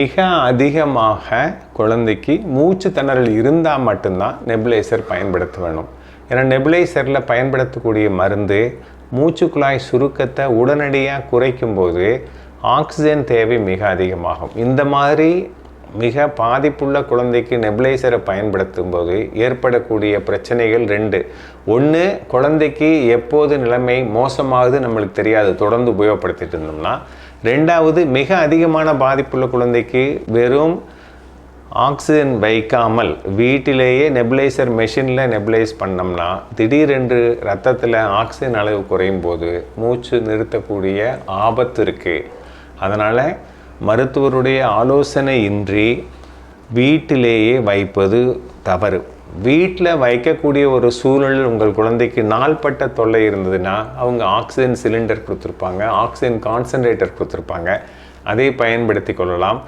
மிக அதிகமாக குழந்தைக்கு மூச்சு திணறல் இருந்தால் மட்டும்தான் நெபுலைசர் பயன்படுத்த வேணும் ஏன்னா நெபுலைசரில் பயன்படுத்தக்கூடிய மருந்து மூச்சு குழாய் சுருக்கத்தை உடனடியாக குறைக்கும்போது ஆக்சிஜன் தேவை மிக அதிகமாகும். இந்த மாதிரி மிக பாதிப்புள்ள குழந்தைக்கு நெபுலைசரை பயன்படுத்தும் போது ஏற்படக்கூடிய பிரச்சனைகள் ரெண்டு. ஒன்று குழந்தைக்கு எப்போது நிலைமை மோசமாகுது நம்மளுக்கு தெரியாது தொடர்ந்து உபயோகப்படுத்திட்டு இருந்தோம்னா. ரெண்டாவது மிக அதிகமான பாதிப்புள்ள குழந்தைக்கு வெறும் ஆக்சிஜன் வைக்காமல் வீட்டிலேயே நெபுலைசர் மெஷினில் நெபுலைஸ் பண்ணோம்னா திடீரென்று ரத்தத்தில் ஆக்சிஜன் அளவு குறையும் போது மூச்சு நிறுத்தக்கூடிய ஆபத்து இருக்குது அதனால் மருத்துவருடைய ஆலோசனை இன்றி வீட்டிலேயே வைப்பது தவறு. வீட்டில் வைக்கக்கூடிய ஒரு சூழல் உங்கள் குழந்தைக்கு நாள்பட்ட தொல்லை இருந்ததுன்னா அவங்க ஆக்சிஜன் சிலிண்டர் கொடுத்துருப்பாங்க ஆக்சிஜன் கான்சன்ட்ரேட்டர் கொடுத்துருப்பாங்க. அதை பயன்படுத்தி கொள்ளலாம்.